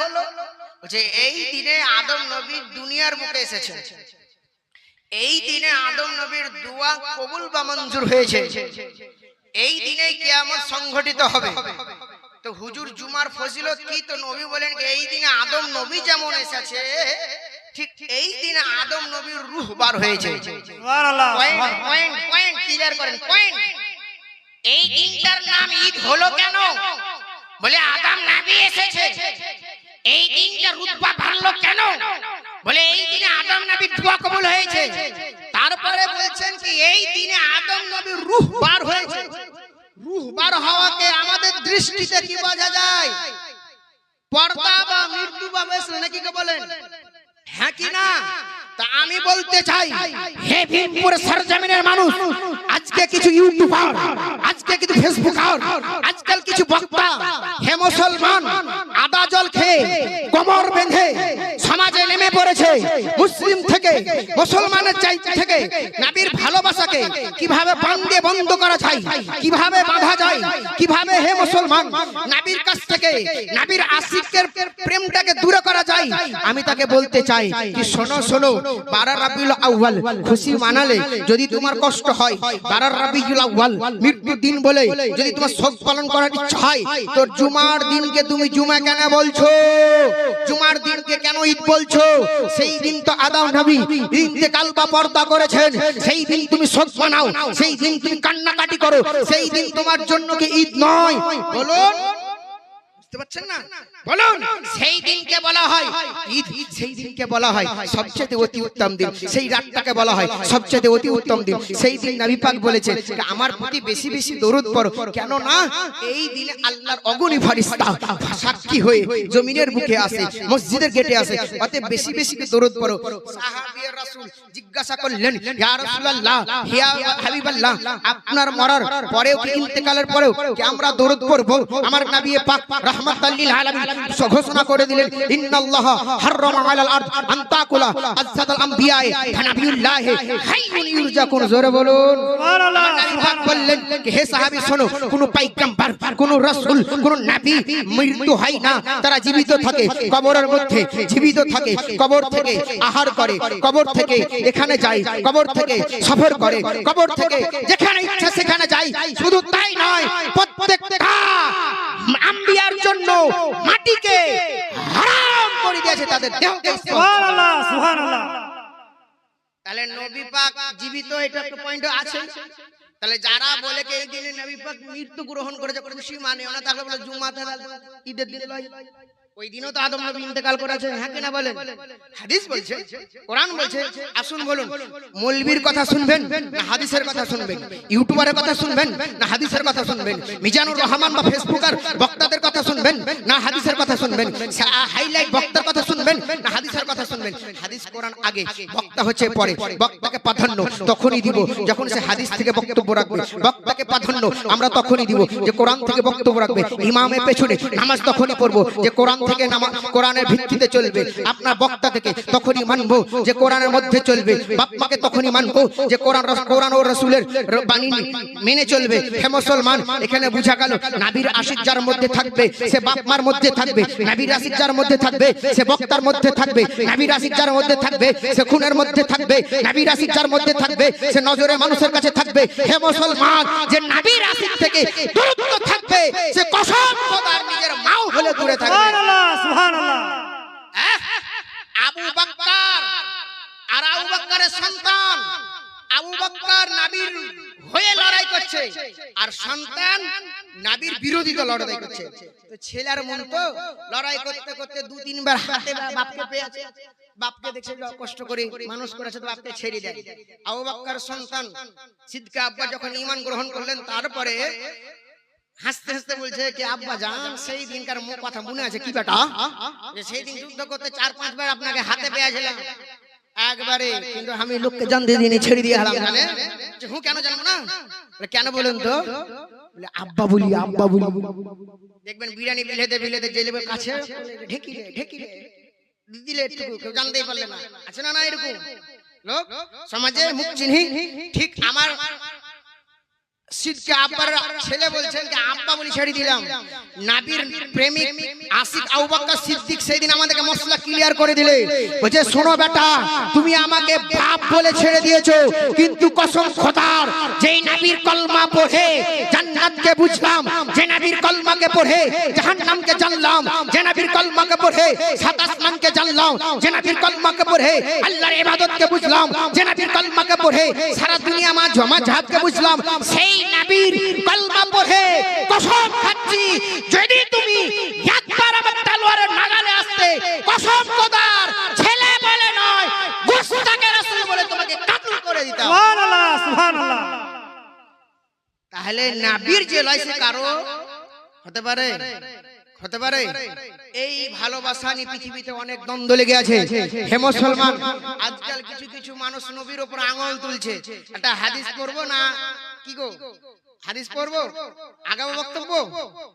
হলো বলছে এই দিনে আদম নবী দুনিয়ার বুকে এসেছে এই দিনে আদম নবীর দোয়া কবুল বা মঞ্জুর হয়েছে। এই দিনে কিয়ামত সংঘটিত হবে। তো হুজুর জুমার ফজিলত কি? তো নবী বলেন কি এই দিনে আদম নবী যেমন এসেছে ঠিক এই দিনে আদম নবীর রূহ বার হয়েছে। সুবহানাল্লাহ। পয়েন্ট পয়েন্ট পয়েন্ট ক্লিয়ার করেন পয়েন্ট এই দিনটার নাম ঈদ হলো কেন? বলে আদম নবী এসেছে। এই দিনটা রুতবা বাড়লো কেন? বলে এই দিনে আদম নবীর দোয়া কবুল হয়েছে। তারপরে বলছেন কি, এই দিনে আদম নবীর রূহ বার হয়েছে। রূহ বার হওয়াকে আমাদের দৃষ্টিতে কি বোঝা যায়? পর্দা বা মৃত্যু বা বেসলে নাকি কে বলেন? হ্যাঁ কি না? তা আমি বলতে চাই, হে ভীমপুর সরজমিনের মানুষ, আজকে কিছু ইউটিউবার, আজকে কিছু ফেসবুকার, আজকাল কিছু বক্তা, হে মুসলমান জল কোমর বেঁধে সমাজে নেমে পড়েছে। মুসলিম থেকে মুসলমানের চাই থেকে নবীর ভালোবাসাকে কীভাবে বান্ধে বন্ধ করা যায়? কীভাবে বাঁধা যায়? কীভাবে হে মুসলমান, নবীর কাছ থেকে, নবীর আশিকের প্রেমটাকে দূরে করা যায়? আমি তাকে বলতে চাই কি শোনো শোনো, বারা রাবিউল আউয়াল খুশি মানালে যদি তোমার কষ্ট হয়, বারা রাবিউল আউয়াল মৃত্যু দিন বলে যদি তোমার শোক পালন করার ইচ্ছা হয়, তো জুমার দিনকে তুমি জুমা কেন বলছো? জুমার দিনকে কেন ঈদ বলছো? সেই দিন তো আদাম নবী ইন্তেকাল বা পর্দা করেছেন, সেই দিন তুমি শোক মানাও। সেই দিন তুমি কান্নাকাটি করো। সেই দিন তোমার জন্য কি ঈদ নয়। বলুন। বুঝতে পারছেন না? বলুন। সেই দিনকে বলা হয়। ঈদ সেই দিনকে বলা হয়। সবচেয়ে অতি উত্তম দিন। সেই রাতটাকে বলা হয়। সবচেয়ে অতি উত্তম দিন। সেই দিন নবী পাক বলেছেন আমার প্রতি বেশি বেশি দরুদ পড়ো। কেন না এই দিনে আল্লাহর অগণি ফেরেশতা সাক্ষী হয়ে জমিনের বুকে আসে মসজিদের গেটে আসে। অতএব বেশি বেশি দরুদ পড়ো। সাহাবীয়ে রাসূল জিজ্ঞাসা করলেন ইয়া রাসূলুল্লাহ ইয়া হাবিবাল্লাহ আপনার মরার পরেও কি ইন্তেকালের পরেও কি আমরা দরুদ পড়ব? আমার নবী পাক রাহমাতাল লিল আলামিন। ঘোষণা করে দিলেন ইন্নাল্লাহ হাররামা আলাল আরদ আন তাকুলা আযযাতাল আমবিয়া ফানাবিউল্লাহ হাইয়ুন ইউরজাকুন। জোরে বলুন। সুবহানাল্লাহ। আমার নবী পাক বললেন কি হে সাহাবী শোনো কোন পয়গম্বর কোন রাসূল কোন নবী মৃত্যু হয় না। তারা জীবিত থাকে কবরের মধ্যে জীবিত থাকে কবর থেকে আহার করে কবর থেকে এখানে যায় কবর থেকে সফর করে কবর থেকে যেখানে ইচ্ছা সেখানে যায়। শুধু তাই নয় প্রত্যেকটা আম্বিয়ার জন্য মাটিকে হারাম করে দিয়েছে তাদের দেহকে সুবহানাল্লাহ সুবহানাল্লাহ। তাহলে নবী পাক জীবিত এটা একটা পয়েন্ট আছে। তাহলে যারা বলে কে এই দিনে নবী পাক মৃত্যু গ্রহণ করেছে খুশি মানে না তাহলে বলে জুমাতে ঈদের দিন লয়। ওই দিনও তো আদম নবী ইন্তেকাল করেছেন হ্যাঁ কিনা বলেন? হাদিস বলছে কোরআন বলছে আসুন বলুন মৌলবীর কথা শুনবেন না হাদিসের কথা শুনবেন ইউটিউবারের কথা শুনবেন না হাদিসের কথা শুনবেন মিজানুর রহমান বা ফেসবুকের বক্তাদের কথা শুনবেন না হাদিসের কথা শুনবেন হাইলাইট বক্তার কথা শুনবেন না, হাদিসের কথা শুনবেন। হাদিস কোরআন আগে, বক্তা হচ্ছে পরে। বক্তাকে প্রাধান্য তখনই দিব যখন সে হাদিস থেকে বক্তব্য রাখবে। বক্তাকে প্রাধান্য আমরা তখনই দিব যে কোরআন থেকে বক্তব্য রাখবে। ইমামের পেছনে নামাজ তখনই পড়ব যে কোরআন থেকে নামা কোরআনের ভিত্তিতে চলবে। আপনার বক্তা থেকে তখনই মানবো যে কোরআনের মধ্যে চলবে। বাপ মাকে তখনই মানবো যে কোরআন কোরআন ও রসুলের বাণী মেনে চলবে। হে মুসলমান, এখানে বুঝা গেল, নাবির আশিক মধ্যে থাকবে, সে বাপমার মধ্যে থাকবে। নাবির আশিক মধ্যে থাকবে, সে বক্তার মধ্যে থাকবে নাবির আশিক যার মধ্যে থাকবে সে খুনের মধ্যে থাকবে নাবির আশিক যার মধ্যে থাকবে সে নজরে মানুষের কাছে থাকবে। হে মুসলমান যে নাবির আশিক থেকে দূরত্ব থাকবে সে কসম খোদার নিজের মাও হলে দূরে থাকবে। সুবহানাল্লাহ সুবহানাল্লাহ। আবু বকর আর আবু বকরের সন্তান। আবু বাক্কার নাবির হয়ে লড়াই করছে। আর সন্তান নাবির বিরোধিতা লড়াই করছে। তো ছেলের মন তো লড়াই করতে করতে দু, তিনবার হাতে বাপকে পেয়েছে। বাপকে দেখছে যে কষ্ট করে মানুষ করেছে, তো বাপকে ছেড়ে দেয়। আবু বাক্কার সন্তান সিদ্দিক আব্বা যখন ঈমান গ্রহণ করলেন, তারপরে হাসতে হাসতে বলছে কি, আব্বা জান, সেই দিনকার মুখ কথা মনে আছে কি বেটা? সেই দিন যুদ্ধ করতে চার, পাঁচবার আপনাকে হাতে পেয়েছিলাম। একবারে। কিন্তু আমি লোককে জানতে দিইনি ছেড়ে দিয়ে হারাম। জানে যে হুঁ কেন জানব না? কেন বলেন তো? বলে, আব্বা বলি আব্বা বলি। দেখবেন বিরিয়ানি বিলেতে বিলেতে জেলে কাছে। ঢেকি একটু কেউ জানতেই পারলে না। আছে না না এরকম? লোক সমাজে মুখ চিহ্নি ঠিক আমার সিদ্ধকে আব্বার ছেলে বলছেন যে, আব্বা বলি ছেড়ে দিলাম। নাবির প্রেমিক সিদ্দিক সেদিন আমাদেরকে মশলা ক্লিয়ার করে দিলে। শোনো বেটা, তুমি আমাকে বাপ বলে ছেড়ে দিয়েছ, কিন্তু কসম খোদার, যেই নাবির কলমা পড়ে, জান্নাতকে বুঝলাম, যে নাবির কলমাকে পড়ে, জাহান্নামকে জানলাম, যে নাবির কলমাকে পড়ে, সাত আসমানকে জানলাম, যে নাবির কলমাকে পড়ে, আল্লাহর ইবাদতকে বুঝলাম, যে নাবির কলমাকে পড়ে, সারা দুনিয়া মা জমা জাহাজকে বুঝলাম, সেই নাবির কলমা পড়ে কসম খাচ্ছি যদি তুমি একবার আমার তলোয়ারের নাগালে আসতে কসম খোদার ছেলে বলে নয় গোস্তাকে রাসূল বলে তোমাকে কাতল করে দিতাম। সুবহানাল্লাহ সুবহানাল্লাহ। তাহলে নাবির যে লয়সে কারও? হতে পারে হতে পারে। এই ভালোবাসা নিয়ে পৃথিবীতে অনেক দ্বন্দ্ব লেগে আছে। হে মুসলমান আজকাল কিছু কিছু মানুষ নবীর উপর আঙুল তুলছে। একটা হাদিস পড়ব না? কি গো হাদিস পড়বো আগামী বক্তব্য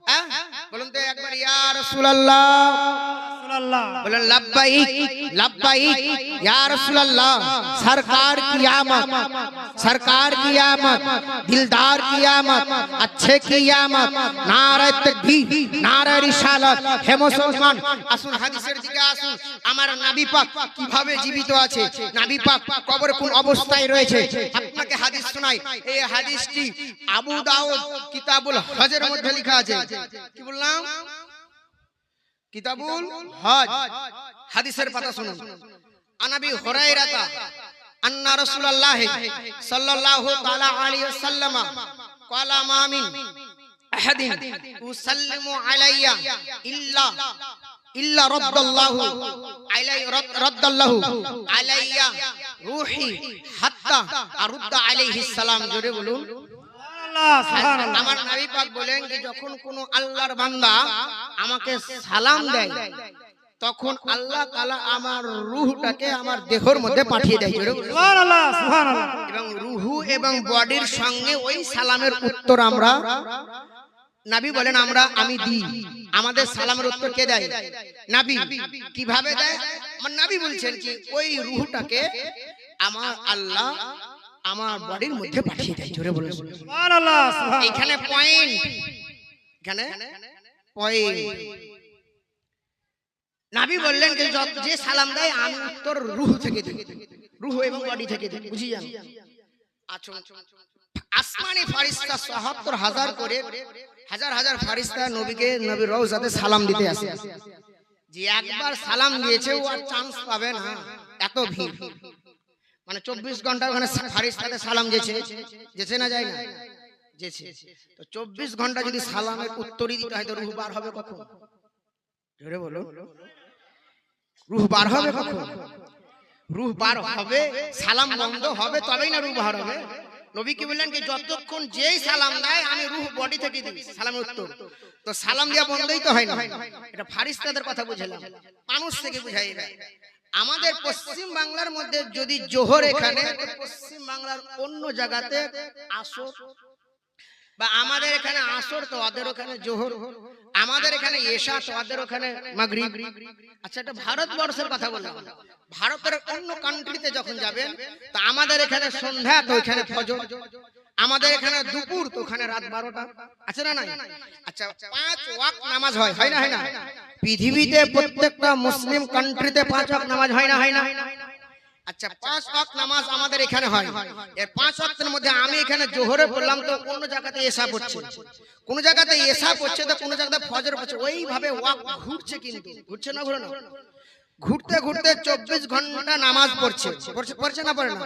হ্যাঁ বলুন তো একবার ইয়া রাসূলুল্লাহ রাসূলুল্লাহ বলেন লব্বাইক লব্বাইক ইয়া রাসূলুল্লাহ সরকার की आमद सरकार की आमद दिलदार की आमद अच्छे की आमद नारे तकबीर नारे रिसालत হে মুসলমান আসুন হাদিসের দিকে আসুন আমার নবী পাক কিভাবে জীবিত আছে নবী পাক কবরে কোন অবস্থায় রয়েছে আপনাকে হাদিস শোনাই এই হাদিসটি আবু দাউদ কিতাবুল হজের মধ্যে লেখা আছে। কি বললাম? কিতাবুল হজ। হাদিসের পাতা শুনুন। আনাবি আন্না রাসূলুল্লাহ সাল্লাল্লাহু তাআলা আলাইহি ওয়াসাল্লাম ক্বালা আহাদিন উসাল্লিমু আলাইয়া ইল্লা ইল্লা রাদ্দাল্লাহু আলাই রাদ্দাল্লাহু আলাইয়া রূহি হাত্তা আরুদ্দা আলাইহিস সালাম। জোরে বলুন। আমার নবী পাক বলেন যে যখন কোন আল্লাহর বান্দা আমাকে সালাম দেয় তখন আল্লাহ তাআলা আমার রূহটাকে আমার দেহর মধ্যে পাঠিয়ে দেয় এবং রুহু এবং বডির সঙ্গে ওই সালামের উত্তর আমরা নাবি বলেন আমরা আমি দিই। আমাদের সালামের উত্তর কে দেয়? নাবি। কীভাবে দেয়? আমার নাবি বলছেন কি ওই রুহটাকে আমার আল্লাহ আমার বডির মধ্যে পাঠিয়ে দেয় জোরে সুবহানাল্লাহ এখানে পয়েন্ট এখানে পয়েন্ট নাবি বললেন যে যে সালাম দেয় আমি উত্তর রুহ থেকে দিই রুহ এবং বডি থেকে দিই বুঝি যান আসমানি ফারিস্তা সাহাত্তর হাজার করে হাজার হাজার ফারিস্তা নবীকে নবীর রওজাতে সালাম দিতে আসে। যে একবার সালাম দিয়েছে ও আর চান্স পাবে না। এত ভিড়। মানে চব্বিশ ঘণ্টা ওখানে ফারিস্তাতে সালাম যেছে যেছে না যায় না? যেছে। তো চব্বিশ ঘণ্টা যদি সালামের উত্তরই দিতে হয় তো রুহ বার হবে কখন? জোরে বলো। রুহ বার হবে কখন? রুহ বার হবে সালাম বন্ধ হবে তবেই না রুহ বার হবে। নবী কি বললেন কি যতক্ষণ যেই সালাম দেয় আমি রুহ বডি থেকে দিই সালামের উত্তর। তো সালাম দেওয়া বন্ধই তো হয় না। এটা ফারিস্তাদের কথা বুঝালাম। মানুষ থেকে বুঝাই না আমাদের পশ্চিম বাংলার মধ্যে যদি জোহর এখানে পশ্চিম বাংলার অন্য জায়গাতে আসর বা আমাদের এখানে আসর তো ওদের ওখানে জোহর আমাদের এখানে এশা তো ওদের ওখানে মাগরিব। আচ্ছা এটা ভারতবর্ষের কথা বললাম। ভারতের অন্য কান্ট্রিতে যখন যাবেন তা আমাদের এখানে সন্ধ্যা তো ওখানে ফজর। আমাদের এখানে দুপুর তো ওখানে রাত বারোটা। আছে না নাই? আচ্ছা পাঁচ ওয়াক্ত নামাজ হয় হয় না হয় না? পৃথিবীতে প্রত্যেকটা মুসলিম কান্ট্রিতে পাঁচ ওয়াক্ত নামাজ হয় না হয় না? আচ্ছা পাঁচ ওয়াক্ত নামাজ আমাদের এখানে হয়। এর পাঁচ ওয়াক্তের মধ্যে আমি এখানে জোহরে পড়লাম তো অন্য জায়গাতে এসা পড়ছে কোন জায়গাতে এসা পড়ছে তো কোন জায়গাতে ফজর পড়ছে ওইভাবে ওয়াক ঘুরছে কিন্তু ঘুরছে না ঘুরে না ঘুরতে ঘুরতে চব্বিশ ঘণ্টা নামাজ পড়ছে। পড়ছে। পড়ছে না পড়ে না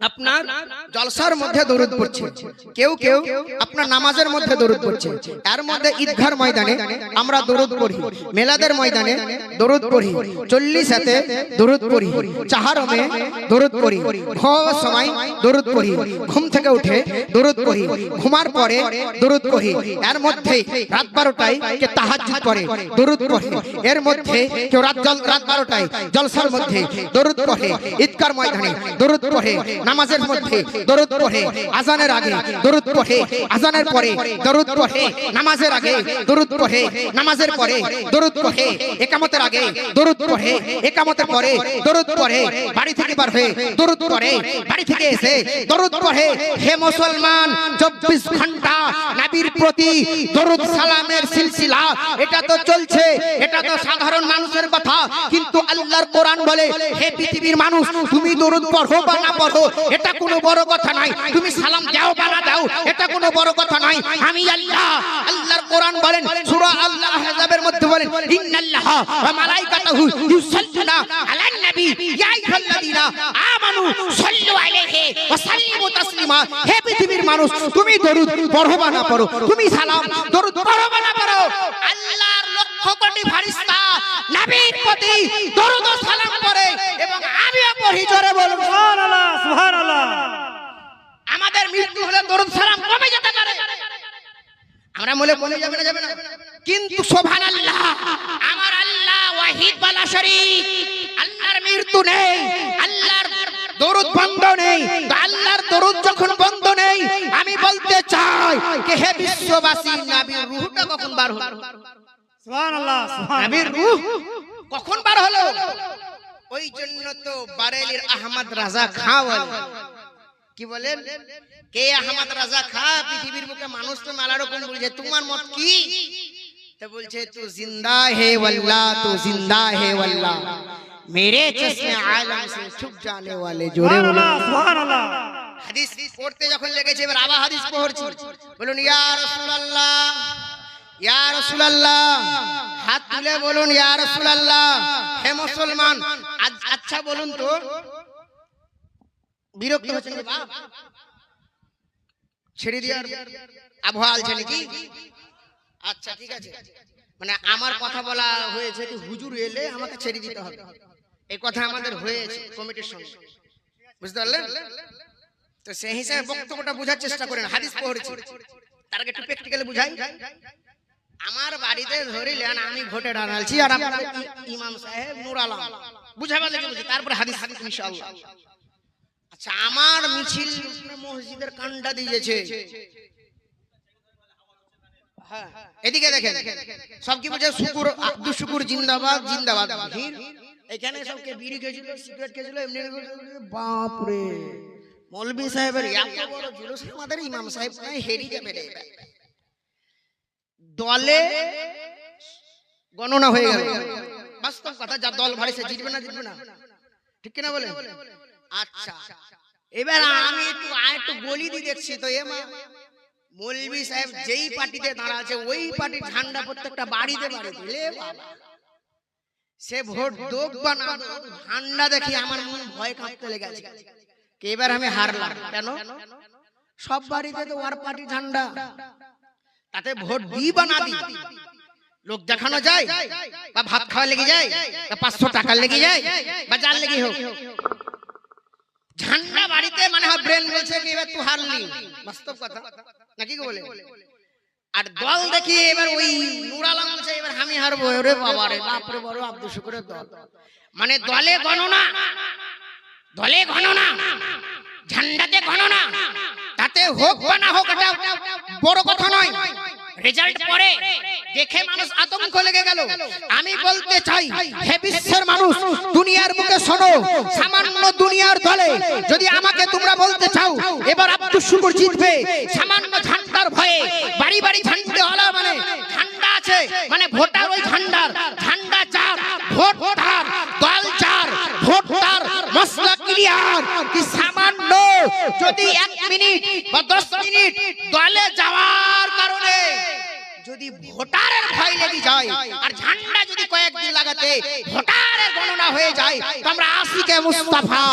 আপনার জলসার মধ্যে দরুদ পড়ছে। কেউ কেউ আপনার নামাজের মধ্যে দরুদ পড়ছে। এর মধ্যে ময়দানে আমরা দরুদ পড়ি। মেলাদের ময়দানে দরুদ পড়ি। চল্লিশাতে দরুদ পড়ি। চাহারমে দরুদ পড়ি। সময় দরুদ পড়ি। ঘুম থেকে উঠে দরুদ পড়ি। ঘুমার পরে দরুদ পড়ি। এর মধ্যে রাত বারোটায় কে করে, দরুদ পড়ে। এর মধ্যে কেউ রাত রাত বারোটায় জলসার মধ্যে দরুদ পড়ে। ঈদগার ময়দানে দরুদ পড়ে। নামাজের মধ্যে দরুদ পড়ে আজানের আগে দরুদ পড়ে আজানের পরে দরুদ পড়ে নামাজের আগে দরুদ পড়ে নামাজের পরে দরুদ পড়ে একামতের আগে দরুদ পড়ে একামতের পরে দরুদ পড়ে বাড়ি থেকে বার হয়ে দরুদ পড়ে বাড়ি থেকে এসে দরুদ পড়ে হে মুসলমান চব্বিশ ঘণ্টা নবীর প্রতি দরুদ সালামের সিলসিলা এটা তো চলছে এটা তো সাধারণ মানুষের কথা কিন্তু আল্লাহর কোরআন বলে হে পৃথিবীর মানুষ তুমি দরুদ পড়ো বা না পড়ো এটা কোনো বড় কথা নাই। তুমি সালাম দাও বা না দাও, এটা কোনো বড় কথা নাই। আমি আল্লাহ, আল্লাহর কোরআন বলেন, সূরা আল্লাহ আহজাবের মধ্যে বলেন, ইন্নাল্লাহ ওয়া মালাইকাতাহু ইউসাল্লুনা আলান নবী। ইয়া আইয়ুহাল্লাযীনা আমানু সাল্লু আলাইহি ওয়া সাল্লিমু তাসলিমা। হে পৃথিবীর মানুষ, তুমি দরুদ পড়ো বা না পড়ো, তুমি সালাম দরুদ পড়ো বা না পড়ো। আল্লাহর লক্ষ কোটি ফেরেশতা নবীর প্রতি দরুদ সালাম করে এবং আমিও পড়ি জোরে বলুন সুবহানাল্লাহ সুবহানাল্লাহ। আমাদের মৃত্যু হলে দরুদ সালাম কমে যেতে পারে? আমরা বলে কমে যাবে না যাবে না। কিন্তু সুবহানাল্লাহ আমার আল্লাহ ওয়াহিদ বালা শরীক আল্লাহর মৃত্যু নেই আল্লাহর দরুদ বন্ধ নেই আল্লাহর দরুদ যখন বন্ধ নেই আমি বলতে চাই কে হে বিশ্ববাসী নবীর রূহটা কখন বার হলো? কখন বার হলো? ওই জন্য তো বারেলির আহমদ রাজা খাওয়াল। কি বলেন? কে আহমদ রাজা খা? পৃথিবীর বুকে মানুষ তো মেলা রকম বলছে। তোমার মত কি? তো বলছে তো জিন্দা হে ওয়াল্লাহ তো জিন্দা হে ওয়াল্লাহ মেরে চশমে আলম সে ছুপ জানে জোরে হাদিস পড়তে যখন লেগেছে এবার আবার হাদিস পড়ছি। বলুন ইয়া রাসূলুল্লাহ ইয়া রাসূলুল্লাহ, হাত তুলে বলুন, ইয়া রাসূলুল্লাহ। হে মুসলমান আচ্ছা বলুন তো, বিরক্ত হচ্ছেন ছেড়ে দেওয়ার আবহাওয়া আছে নাকি? আচ্ছা ঠিক আছে। মানে আমার কথা বলা হয়েছে হুজুর এলে আমাকে ছেড়ে দিতে হবে। এই কথা আমাদের হয়েছে কমিটির সঙ্গে। বুঝতে পারলেন? তো সেই হিসাবে বক্তব্যটা বোঝার চেষ্টা করেন, হাদিস পড়েছি। তার আগে একটু প্র্যাকটিক্যালি বুঝাই। আমার বাড়িতে ধরিলেন আমি ভোটে ডানালছি আর আপনার ইমাম সাহেব নূর আলম। বুঝাবার লেগে বলছি? তারপরে হাদিস হাদিস ইনশাআল্লাহ। আচ্ছা আমার মিছিল মসজিদের কান্ডা দিয়েছে। হ্যাঁ, এদিকে দেখেন সব কি বলছে? শুকুর আব্দুল শুকুর জিন্দাবাদ জিন্দাবাদ। এখানে সব কে বিড়ি খেয়েছিল সিগারেট খেয়েছিল এমনি বাপ রে সাহেবের এত বড় জুলুস আমাদের ইমাম সাহেব হেরি যাবে রে। দলে গণনা হয়ে গেল। বাস্তব কথা যা দল ভারী, সে জিতবে না জিতবে না। ঠিক কিনা বলে? আচ্ছা। এবার আমি একটু, আর একটু গলি দিয়ে দেখছি তো, এ মা। মৌলবী সাহেব যেই পার্টিতে দাঁড়াচ্ছে ওই পার্টির ঝান্ডা প্রত্যেকটা বাড়িতে বাড়িতে। সে ভোট দোক বা না ঝান্ডা দেখি আমার মন ভয় কাঁপতে লেগেছে। এবার আমি হারলাম। কেন? সব বাড়িতে তো ওর পার্টি ঝান্ডা। তাতে ভোট দিই বা না দিই লোক দেখানো যায় বা ভাত খাওয়া লেগে যায় বা পাঁচশো টাকা লেগে যায় বা যার লেগে হোক। ঝান্ডা বাড়িতে মানে হয় ব্রেন বলছে কি এবার তুই হারলি। বাস্তব কথা। নাকি বলে? আর দল দেখি এবার ওই নুরালাম বলছে এবার আমি হারবো। রে বাবা রে বাপ রে বড় আব্দুল শুকুরের দল। মানে দলে গণনা। দলে গণনা। ঝান্ডাতে গণনা তাতে হোক বা না হোক, এটা বড় কথা নয়। রেজাল্ট পরে দেখে মানুষ আতঙ্ক লেগে গেল। আমি বলতে চাই, হে বিশ্বের মানুষ, দুনিয়ার মুখে শোনো, সামান্য দুনিয়ার দলে যদি আমাকে তোমরা বলতে চাও, এবার আব্দুল শুকুর জিতবে। সামান্য ঝান্ডার ভয়ে বাড়ি বাড়ি ঝান্ডা হলো মানে ঝান্ডা আছে মানে ভোটার ওই ঝান্ডার। ঝান্ডা চার, ভোট তার, দল চার, ভোট তার ক্লিয়ার কি সামান্য? যদি এক মিনিট বা দশ মিনিট দলে যাওয়ার কারণে যদি ভোটারের ভয় লেগে যায় আর ঝান্ডা যদি কয়েকদিন লাগাতে ভোটারের গণনা হয়ে যায়, তো আমরা আশিকে মুস্তাফা,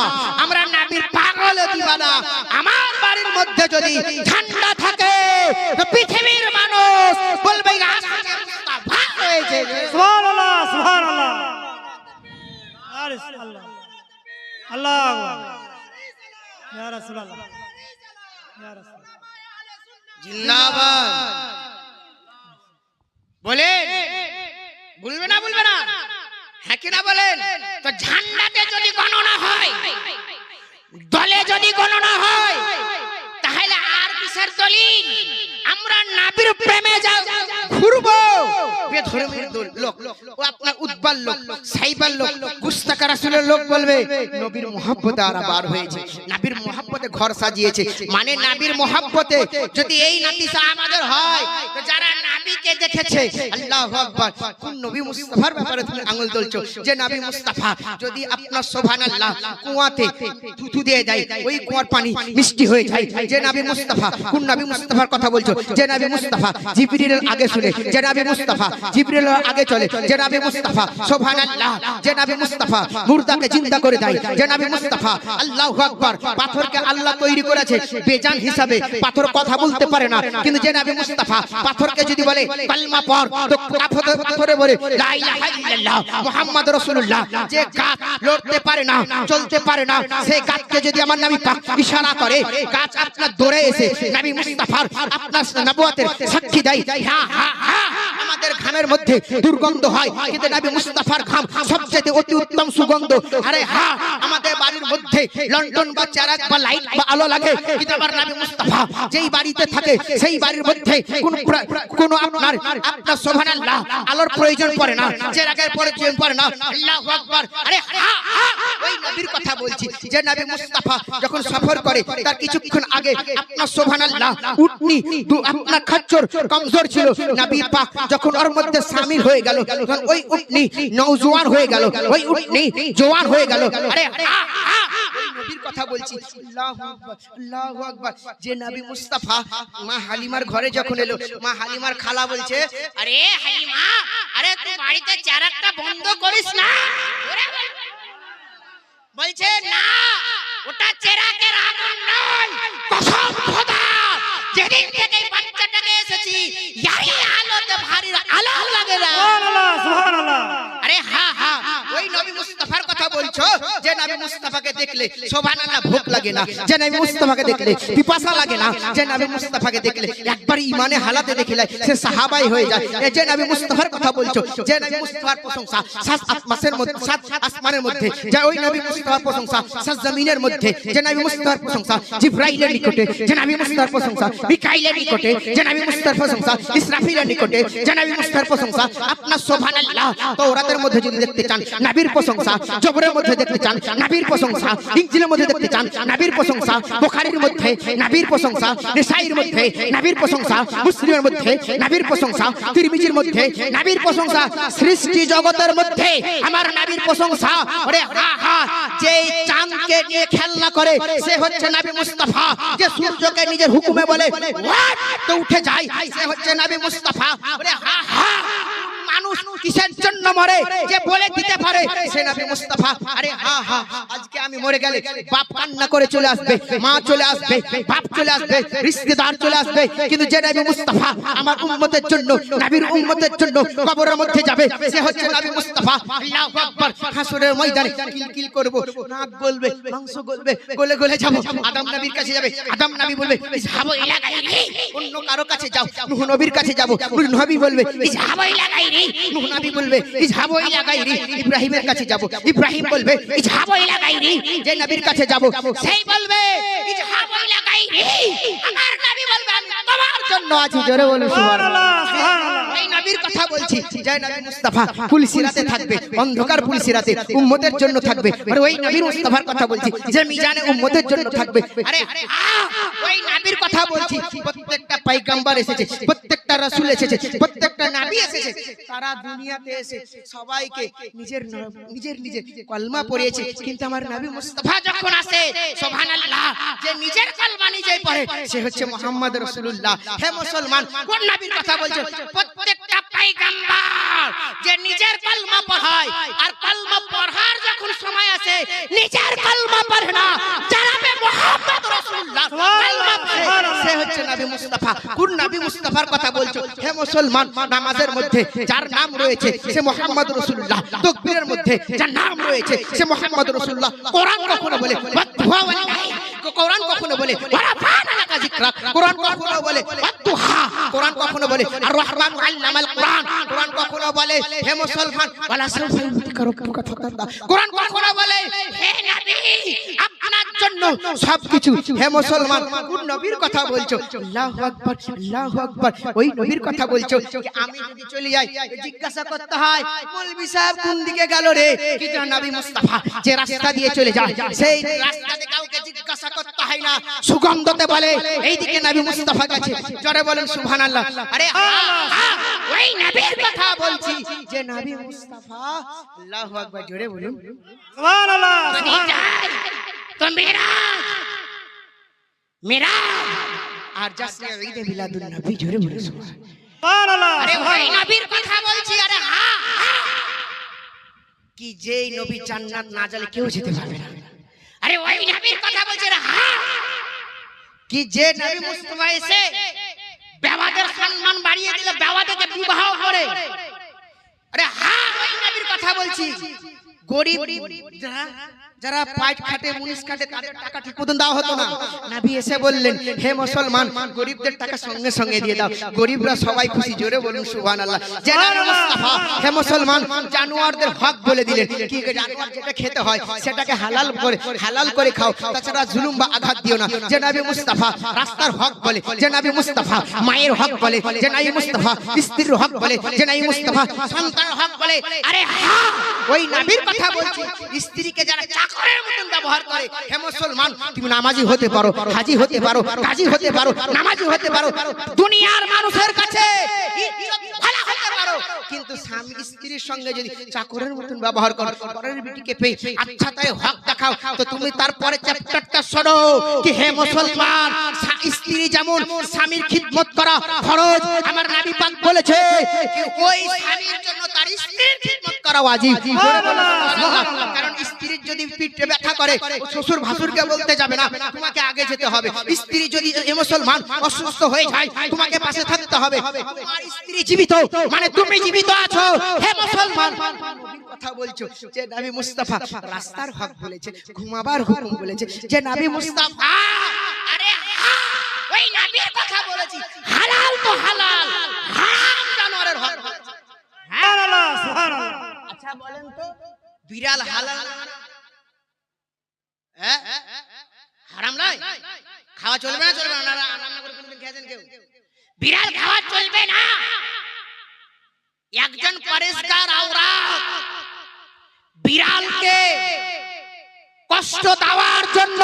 আমরা নাবির পাগল দিবানা। আমার বাড়ির মধ্যে যদি ঝান্ডা থাকে, তো পৃথিবীর মানুষ বলবে মুস্তাফা হয়েছে। সুবহানাল্লাহ সুবহানাল্লাহ। আরে আল্লাহ আল্লাহ ইয়া রাসূলুল্লাহ। জিন্দাবাদ। বলেন। বলবে না হ্যাঁ কিনা বলেন? তো ঝান্ডাতে যদি গণনা হয় দলে যদি গণনা হয় তাহলে আর কিসের দলিল? আমরা নাবির প্রেমে যাও ঘুরবো। মানে আঙুল তুলছো? যে নবী মুস্তাফা, যদি আপনার সুবহানাল্লাহ কুয়াতে থুতু দিয়ে দেয়, ওই কুয়ার পানি মিষ্টি হয়ে যায়। যে নবী মুস্তাফা, কোন নবী মুস্তাফার কথা বলছো? যে নবী মুস্তাফা, জিবরিলের আগে শুনে, যে নবী মুস্তাফা আগে চলে। যে নবী মুস্তাফা সুবহানাল্লাহ। যে নবী মুস্তাফা মুর্দাকে জিন্দা করে দেয়। যে নবী মুস্তাফা আল্লাহু আকবার। পাথরকে আল্লাহ তৈরি করেছে। বেজান হিসাবে পাথর কথা বলতে পারে না। কিন্তু যে নবী মুস্তাফা পাথরকে যদি বলে কালমা পড় তো পাথর পাথরে বলে লা ইলাহা ইল্লাল্লাহ মুহাম্মদ রাসূলুল্লাহ। যে গাছ লড়তে পারে না চলতে পারে না সেই গাছকে যদি আমার নবী পাক ইশারা করে গাছ আপনার দৌড়ে এসে নবী মুস্তাফার আপনার নবুয়তের সাক্ষী দেয়। হ্যাঁ হ্যাঁ হ্যাঁ। আমাদের ঘামের মধ্যে দুর্গন্ধ হয়। কিন্তু নবী মুস্তাফার ঘাম সবচেয়ে অতি উত্তম সুগন্ধ। আরে হ্যাঁ আমাদের বাড়ির মধ্যে লন্ডন বা চারাক বা লাইট বা আলো লাগে। কিন্তু আমার নবী মুস্তাফা যেই বাড়িতে থাকে, সেই বাড়ির মধ্যে কোন কোন আপনার আপনার সুবহানাল্লাহ, আলোর প্রয়োজন পড়ে না, চেরাগের প্রয়োজন পড়ে না। আল্লাহু আকবার। আরে হ্যাঁ ওই নবীর কথা বলছি। যে নবী মুস্তাফা যখন সফর করে, তার কিছুক্ষণ আগে আপনার সুবহানাল্লাহ, উটনি, দু- আপনার খাচ্চর কমজোর ছিল। নবী পাক যখন ওর মধ্যে শামিল হয়ে গেল ওই উটনি নওজোয়ান হয়ে গেল ওই উটনি জোয়ান হয়ে গেল আরে হ্যাঁ, হ্যাঁ, নবীর কথা বলছি বলছে না ওটা চেরাকের আগুন নয় কসম যেদিন থেকে বাচ্চাটাকে এসেছি এই আলোতে ভারী আলো লাগে না। সুবহানাল্লাহ সুবহানাল্লাহ। আরে হ্যাঁ হ্যাঁ ওই নবী মুস্তাফার কথা বলছো, যে নবী মুস্তাফাকে দেখলে সুবহানাল্লাহ ভোগ লাগে না, যে নবী মুস্তাফাকে দেখলে পিপাসা লাগে না, যে নবী মুস্তাফাকে দেখলে একবার ইমানে হালাতে দেখলে সে সাহাবাই হয়ে যায়। এই যে নবী মুস্তাফার কথা বলছো, যে নবী মুস্তাফার প্রশংসা সাত আসমানের মধ্যে, সাত আসমানের মধ্যে, যে ওই নবী মুস্তাফার প্রশংসা সাত জমিনের মধ্যে, যে নবী মুস্তাফার প্রশংসা জিব্রাইলের নিকটে, যে নবী মুস্তাফার প্রশংসা মিকাইলের নিকটে, যে নবী মুস্তাফার প্রশংসা ইসরাফিলের নিকটে, যে নবী মুস্তাফার প্রশংসা আপনার সুবহানাল্লাহ তাওরাতের মধ্যে যদি দেখতে চান নবীর প্রশংসা, জবরের মধ্যে দেখতে চান নবীর প্রশংসা ইনজিলের মধ্যে দেখতে চান নবীর প্রশংসা, বুখারীর মধ্যে নবীর প্রশংসা নিসাইর মধ্যে নবীর প্রশংসা, মুসলিমের মধ্যে নবীর প্রশংসা, তিরমিজির মধ্যে নবীর প্রশংসা, সৃষ্টি জগতের মধ্যে আমার নাবির প্রশংসা। ওরে হা হা যে চাঁদকে নিয়ে খেলনা করে, সে হচ্ছে নবী মুস্তাফা। যে সূর্যকে নিজের হুকুমে বলে! তো উঠে যায় সে হচ্ছে নবী মুস্তাফা। ওরে হা হা মানুষ কিসের জন্য মরে? যে বলে দিতে পারে সে নবী মুস্তাফা। আরে হা হা আজকে আমি মরে গেলে বাপ কান্না করে চলে আসবে মা চলে আসবে বাপ চলে আসবে রিশতেদার চলে আসবে কিন্তু যে নবী মুস্তাফা আমার উম্মতের জন্য নবীর উম্মতের জন্য কবরের মধ্যে যাবে সে হচ্ছে নবী মুস্তাফা। আল্লাহু আকবার হাসরের ময়দানে কিলকিল করব নাক গলবে মাংস গলবে গলে গলে যাব আদম নবীর কাছে যাবে আদম নবী বলবে যাব এলাকায় অন্য কারও কাছে যাও নূহ নবীর কাছে যাব নূহ নবী বলবে যাব এলাকায় নেই। নূহ নবী বলবে যাব এলাকায় নেই ইব্রাহিমের কাছে যাব। ইব্রাহিম বলবে যাব এলাকায় রি, যে নবীর কাছে যাব, সেই বলবে যাব এলাকায় নেই আমার নবী বলবে, আমি তোমার জন্য আছি। জোরে বলুন সুবহানাল্লাহ সুবহানাল্লাহ। নবীর কথা বলছি। জয় নবী মুস্তাফা। পুলিশিরাতে থাকবে অন্ধকার পুলিশিরাতে উম্মতের জন্য থাকবে। আর ওই নবীর মুস্তাফার কথা বলছি যে মিজানে উম্মতের জন্য থাকবে। আরে ওই নবীর কথা বলছি। প্রত্যেকটা পয়গম্বর এসেছে প্রত্যেকটা রাসূল এসেছে প্রত্যেকটা নবী এসেছে। তারা দুনিয়াতে এসে সবাইকে নিজের নিজের নিজের কলমা পড়িয়েছে। কিন্তু আমার নবী মুস্তাফা যখন আসে সুবহানাল্লাহ যে নিজের কলমা নিজেই পড়ে সে হচ্ছে মুহাম্মদ রাসূলুল্লাহ। হে মুসলমান কোন নবীর কথা বলছো? প্রত্যেকটা পয়গম্বর যে নিজের কলমা পড়ায়। আর কলমা পড়ার যখন সময় আসে নিজের কলমা পড়ে না। জানাবে মোহাম্মদ রাসূলুল্লাহ কলমা পড়ে। সে হচ্ছে নবী মুস্তাফা। কোন নবী মুস্তাফার কথা বলছো? হে মুসলমান নামাজের মধ্যে যার নাম রয়েছে সে মোহাম্মদ রাসূলুল্লাহ। তাকবীরের মধ্যে যার নাম রয়েছে সে মোহাম্মদ রাসূলুল্লাহ। কোরআন কখনো বলে ওয়াদুহা ওয়াল কোরআন কখনো বলে ওয়ারাফানা লাকা যিকরা কোরআন কখনো বলে কোরআন কখনো বলে রহমান আল্লামাল কোরআন কোরআন কখনো বলে, হে মুসলমান ওয়ালা কোরআন কখনো বলে, হে নবী, আপনার জন্য সবকিছু, হে মুসলমান কোন নবীর কথা বলছো? আল্লাহু আকবার আল্লাহু আকবার, ওই নবীর কথা বলছো আমি যদি চলে যাই জিজ্ঞাসা করতে হয় মৌলভী সাহেব কোন দিকে গেল রে? কি নবী মুস্তাফা যে রাস্তা দিয়ে চলে যায়, সেই রাস্তাতে কাউকে জিজ্ঞাসা করতে হয় না, সুগন্ধতে বলে এইদিকে নবী মুস্তাফা গেছে জোরে বলেন সুবহানাল্লাহ। আরে ওই নবীর কথা বলছি। যে নবী মুস্তাফা আল্লাহু আকবার জোরে বলুন। সুবহানাল্লাহ। তো মেরাজ। মেরাজ। আর যাচ্ছে ঈদে মিলাদুন নবী জোরে বলুন সুবহানাল্লাহ। আরে ওই নবীর কথা বলছি আরে হ্যাঁ। কি যেই নবী জান্নাত না জানে কেউ যেতে পারবে না। আরে ওই নবীর কথা বলছি আরে হ্যাঁ কি যে নবী মুস্তফা এসে বেওয়াদের সম্মান বাড়িয়ে দিলে বেওয়াদেরকে বিবাহ করে? আরে হ্যাঁ ওই নবীর কথা বলছি। গরিব যারা পাইট খাটে মুনিশ খাটে তাদের টাকা ঠিক মতন দেওয়া হতো না। নবী এসে বললেন হে মুসলমান গরিবদের টাকা সঙ্গে সঙ্গে দিয়ে দাও। গরিবরা সবাই খুশি জোরে বলুন সুবহানাল্লাহ। যে নবী মুস্তাফা হে মুসলমান জানোয়ারদের হক বলে দিলেন। কি জানোয়ার যেটা খেতে হয় সেটাকে হালাল করে হালাল করে খাও। তাছাড়া জুলুম বা আঘাত দিও না। যে নবী মুস্তাফা রাস্তার হক বলে যে নবী মুস্তাফা মায়ের হক বলে যে নবী মুস্তাফা স্ত্রীর হক বলে যে নবী মুস্তাফা সন্তানের হক বলে। আরে হ্যাঁ ওই নবীর কথা বলছি। স্ত্রীকে যারা ব্যবহার করে। হে মুসলমান, তুমি নামাজি হতে পারো, হাজি হতে পারো, কাজী হতে পারো, নামাজি হতে পারো। দুনিয়ার মানুষের কাছে ইজ্জত ভালো হতে পারো কিন্তু স্বামী স্ত্রীর সঙ্গে যদি চাকরের মতন ব্যবহার করো পরের বিটিকে পেয়ে আচ্ছা তাই হক দেখাও তো তুমি তারপরে চ্যাপ্টারটা শোনো কি হে মুসলমান স্ত্রী যেমন স্বামীর খিদমত করা ফরজ আমার নবী পাক বলেছে কি ওই স্বামীর জন্য তার স্ত্রীর খিদমত করা ওয়াজিব। কারণ স্ত্রীর যদি পিঠে ব্যথা করে শ্বশুর ভাসুরকে বলতে যাবে না তোমাকে আগে যেতে হবে। স্ত্রী যদি এ মুসলমান অসুস্থ হয়ে যায় তোমাকে পাশে থাকতে হবে তোমার স্ত্রী জীবিত মানে তুমি জীবিত আছো? হে মুসলমান। নবীর কথা বলছো যে নবী মুস্তাফা রাস্তার হক বলেছে ঘুমাবার হুকুম বলেছে যে নবী মুস্তাফা আরে হ্যাঁ ওই নবীর কথা বলেছি। হালাল তো হালাল হারাম জানোয়ারের হক। বলেছে। সুবহানাল্লাহ সুবহানাল্লাহ। আচ্ছা বলেন তো বিড়াল হালাল হারাম? হ্যাঁ? হারাম নয়? খাওয়া চলবে না চলবে না না রান্না করে কোনদিন খেয়েছেন কেউ? বিড়াল খাওয়া চলবে না। একজন পরিষ্কার আওরাত বিড়ালকে কষ্ট দেওয়ার জন্য।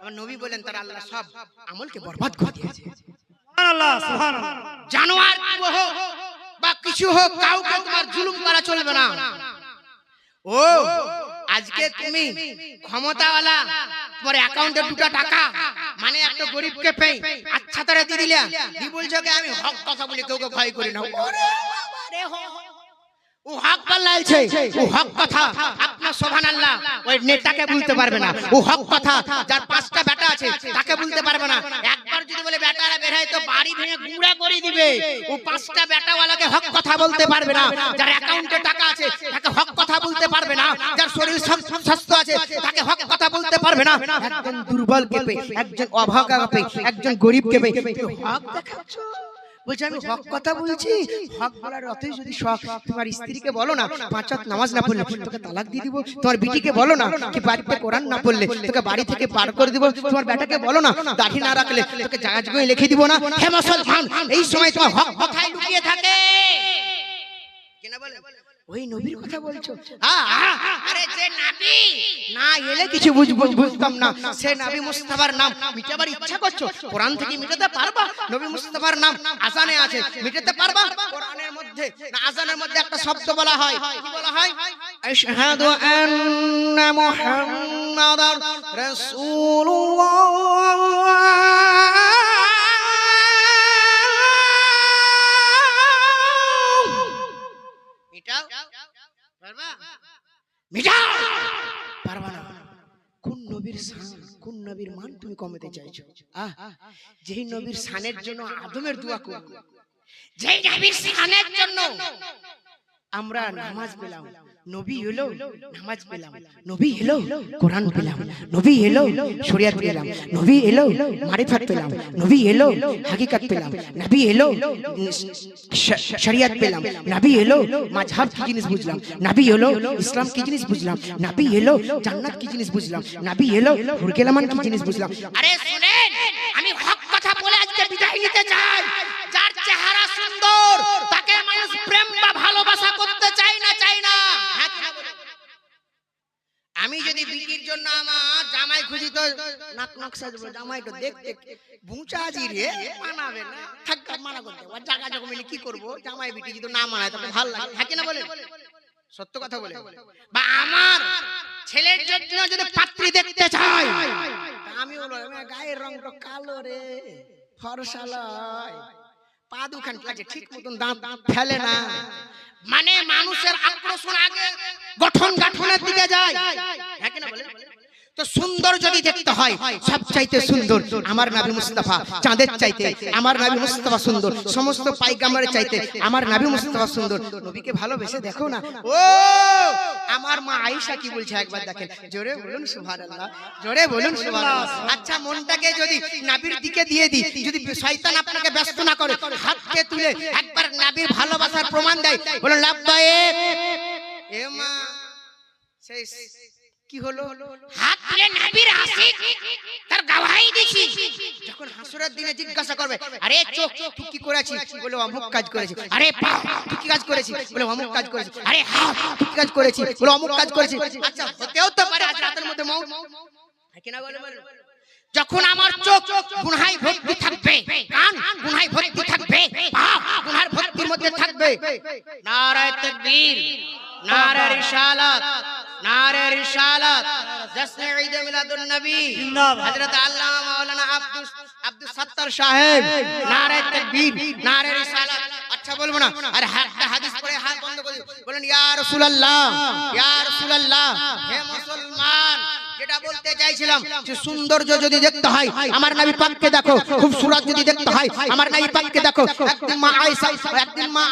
আমার নবী বলেন তারা আল্লাহ সব আমলকে বরবাদ করে দিয়েছে। জানোয়ার হোক বা কিছু হোক কাউকে তোমার জুলুম করা চলবে না। ও আজকে তুমি ক্ষমতাওয়ালা তোমার অ্যাকাউন্টে দুটো টাকা মানে একটা গরিবকে পেই আচ্ছা তারা দিয়ে দিলা দি বলছো কি আমি হক কথা বলে কাউকে ভয় করি না। ও হক পাল্লাইছে ও হক কথা। আপনার সুবহানাল্লাহ ওই নেতাকে বলতে পারবে না। ও হক কথা যার পাঁচটা বেটা আছে তাকে বলতে পারবে না। একবার যদি বলে বেটারা বের হয় তো বাড়ি ভেঙে গুঁড়া করে দিবে। ও পাঁচটা বেটাওয়ালাকে হক কথা বলতে পারবে না। যার অ্যাকাউন্টে টাকা আছে তাকে হক কথা বলতে পারবে না। যার শরীর স্বাস্থ্য আছে, তাকে হক কথা বলতে পারবে না। একজন দুর্বলকে পেয়ে একজন অভাগা একজন গরিবকে পেয়ে তুমি হক দেখাচ্ছ? আমি হক কথা বলছি। হক বলার যদি শখ, তোমার স্ত্রীকে বলো না, পাঁচ নামাজ না পড়লে তোকে তালাক দিয়ে দিব, তোমার বিটিকে বলো না কি বাড়িতে কোরআন না পড়লে তোকে বাড়ি থেকে পার করে দিব, তোমার বেটাকে বলো না, দাড়ি না রাখলে তোকে জাহাজ গয়ে লিখে দিব না। হে মুসলমান, এই সময় তোমার হক কথাই লুকিয়ে থাকে। বলে? ওই নবীর কথা বলছো? আরে যে নাবি না এলে কিছু বুঝব বুঝতাম না। সে নবী মুস্তাফার নাম। মিটাবার ইচ্ছা করছ? কোরআন থেকে মিটাতে পারবা? নবী মুস্তাফার নাম আজানে আছে। মিটাতে পারবা? কোরআনের মধ্যে না আজানের মধ্যে একটা শব্দ বলা হয়। কি বলা হয়? আশহাদু আন্না মুহাম্মাদার রাসূলুল্লাহ। মিটাও! পারবা না। কোন নবীর শান, কোন নবীর মান তুমি কমাতে চাইছো? আহ? যেই নবীর শানের জন্য আদমের দোয়া করব, যেই নবীর শানের জন্য আমরা নামাজ পেলাম নবী এলো নামাজ পেলাম নবী এলো কোরআন পেলাম নবী এলো শরিয়াত পেলাম নবী এলো মারিফাত পেলাম নবী এলো হাকিকাত পেলাম নবী এলো শরিয়াত পেলাম নবী এলো মাযহাব কি জিনিস বুঝলাম নবী এলো ইসলাম কি জিনিস বুঝলাম নবী এলো জান্নাত কি জিনিস বুঝলাম নবী এলো হুরগেলামান কি জিনিস বুঝলাম আরে শুনেন নাক নাক সাজবো জামাইটা দেখতে বুচাজি রে মানাবে না থাক মানা করতে জায়গা যখন মিলে কি করব? জামাই বিটি যদি না মানায় তখন ভালো লাগে। থাকে না বলে? সত্য কথা বলে। বা আমার ছেলের জন্য যদি পাত্রী দেখতে চাই আমি বলো গায়ের রংটা কালো রে ফর্সা লয়। পা দুখান লাগে ঠিক মতন দাঁত ফেলে না। মানে মানুষের আকর্ষণ আগে গঠন গাঠনের দিকে যায়। হ্যাঁ কিনা বলে? তো সুন্দর যদি দেখতে হয়, সব চাইতে সুন্দর। আমার নাবি মুস্তাফা, চাঁদের চাইতে। আমার নাবি মুস্তাফা সুন্দর। সমস্ত পাইগামারের চাইতে। আমার নাবি মুস্তাফা সুন্দর। নবীকে ভালোবেসে দেখো না। ও, আমার মা আয়েশা কি বলছে একবার দেখেন। জোরে বলুন সুবহানাল্লাহ। জোরে বলুন সুবহানাল্লাহ। আচ্ছা মনটাকে যদি নাবির দিকে দিয়ে দিই, যদি শয়তান আপনাকে ব্যস্ত না করে, হাতকে তুলে একবার নাবির ভালোবাসার প্রমাণ দেয়, বলুন লাভদায়েক এ মা, সেই কি হলো? হাত তুলে নাবির আশিক তার দিছি যখন হাসুরের দিনে জিজ্ঞাসা করবে আরে চোখ তুই কি করেছিস? বলে অমুক কাজ করেছি আরে পা তুই কি কাজ করেছিস? বলে অমুক কাজ করেছি আরে হাত তুই কি কাজ করেছিস? বলে অমুক কাজ করেছি আচ্ছা হতেও তো পারে আজ রাতের মধ্যে মৌ কিনা বলে বলে? যখন আমার চোখ গুনহাই ভর্তি থাকবে কান গুনহাই ভর্তি থাকবে পা গুনহার ভর্তির মধ্যে থাকবে। নারায় তাকবীর নারায় রিসালাত নারায় রিসালাত জশ্নে ঈদ মিলাদুন নবী। হযরত আল্লামা মাওলানা আব্দুল আব্দুল সত্তার সাহেব। নারায় তাকবীর নারায় রিসালাত আচ্ছা বলব না। আরে হাতটা হাদিস পড়ে হাত বন্ধ করে। বলেন ইয়া রাসূলুল্লাহ ইয়া রাসূলুল্লাহ হে মুসলমান যেটা বলতে চাইছিলাম যে সৌন্দর্য যদি দেখতে হয় আমার নবী পাককে দেখো খুব সুরাত যদি দেখতে হয় আমার নবী পাককে দেখো একদিন মা আয়েশা একদিন মা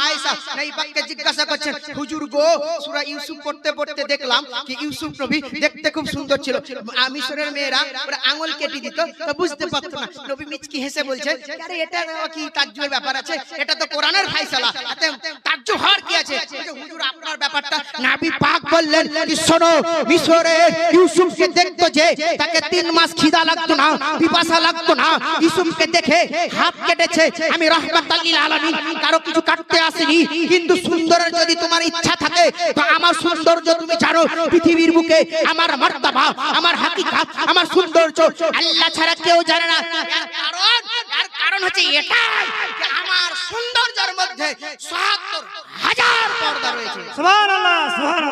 পাককে জিজ্ঞাসা করছেন, হুজুর গো, সূরা ইউসুফ পড়তে পড়তে দেখলাম কি ইউসুফ নবী দেখতে খুব সুন্দর ছিল। মিশরের মেয়েরা আঙুল কেটে দিত, তো বুঝতে পারতো না। নবী মিচকি হেসে আরে এটা কি ব্যাপার আছে? এটা তো কোরআনের এতে হওয়ার কি আছে? হুজুর, আপনার ব্যাপারটা নাবি পাক বললেন কি শোনো ইউসুফকে দেখতো যে তাকে তিন মাস খিদা লাগতো না, পিপাসা লাগতো না। ইউসুফকে দেখে হাত কেটেছে। আমি রহমাতাল্লিল আলামিন, কারও কিছু কাটতে আসেনি, কিন্তু সুন্দরের যদি তোমার ইচ্ছা থাকে তো আমার সৌন্দর্য তুমি জানো, পৃথিবীর বুকে আমার মর্তাবা, আমার হাকিকাত আমার সৌন্দর্য, আল্লাহ ছাড়া কেউ জানে না। কারণ, এর কারণ হচ্ছে এটাই, যে আমার সৌন্দর্যের মধ্যে ৭৭ হাজার পর্দা রয়েছে। সুবহানাল্লাহ সুবহানাল্লাহ।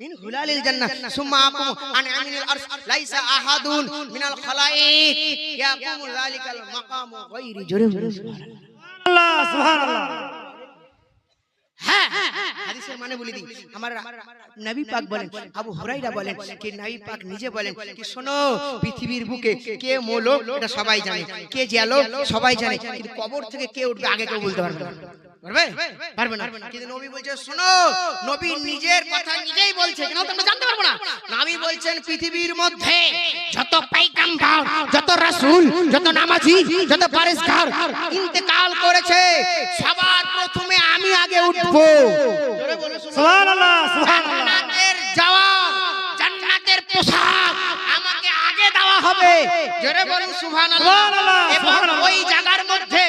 من هلال الجنة ثم أقوم عن يمين الأرش ليس أحد من الخلائق يقوم ذلك المقام غير جرم আল্লাহ সুবহানাল্লাহ হ্যাঁ হাদিসের মানে বলে দিই আমার নবী পাক বলেন আবু হুরাইরা বলেন কি নবী পাক নিজে বলেন কি শোনো পৃথিবীর বুকে কে মলো এটা সবাই জানে কে জেলো সবাই জানে কিন্তু কবর থেকে কে উঠবে আগে কেউ বলতে পারবে না পারবে? পারবে না। কিন্তু নবী বলছে শোনো নবী নিজের কথা নিজেই বলছে কেন তোমরা জানতে পারব না? নবী বলছেন পৃথিবীর মধ্যে যত যত রাসূল যত নামাজি যত পরেশগার ইন্তেকাল করেছে সবার প্রথমে আমি আগে উঠবো। সুবহানাল্লাহ সুবহানাল্লাহ। যাওয়া জান্নাতের পোশাক আমাকে আগে দেওয়া হবে। জোরে বলুন সুবহানাল্লাহ। সুবহানাল্লাহ, এবং ওই জায়গার মধ্যে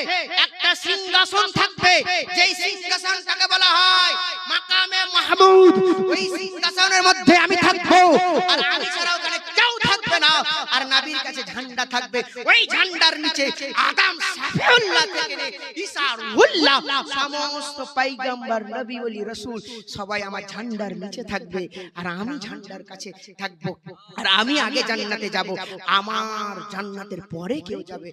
একটা সিংহাসন থাকবে। যেই সিংহাসনটাকে বলা হয় মাকামে মাহমুদ, ওই সিংহাসনের মধ্যে আমি থাকব। আর আমি ছাড়া ওখানে কেউ থাকবে না। আর নাবির কাছে ঝান্ডা থাকবে। ওই ঝান্ডার নিচে আদম সাফিউল্লাহ থেকে রুহুল্লাহ সমস্ত পাইগাম্বার নবী, ওলি, রাসূল সবাই আমার ঝান্ডার নিচে থাকবে। আর আমি ঝান্ডার কাছে থাকব। আর আমি আগে জান্নাতে যাব। আমার জান্নাতের পরে কেউ যাবে।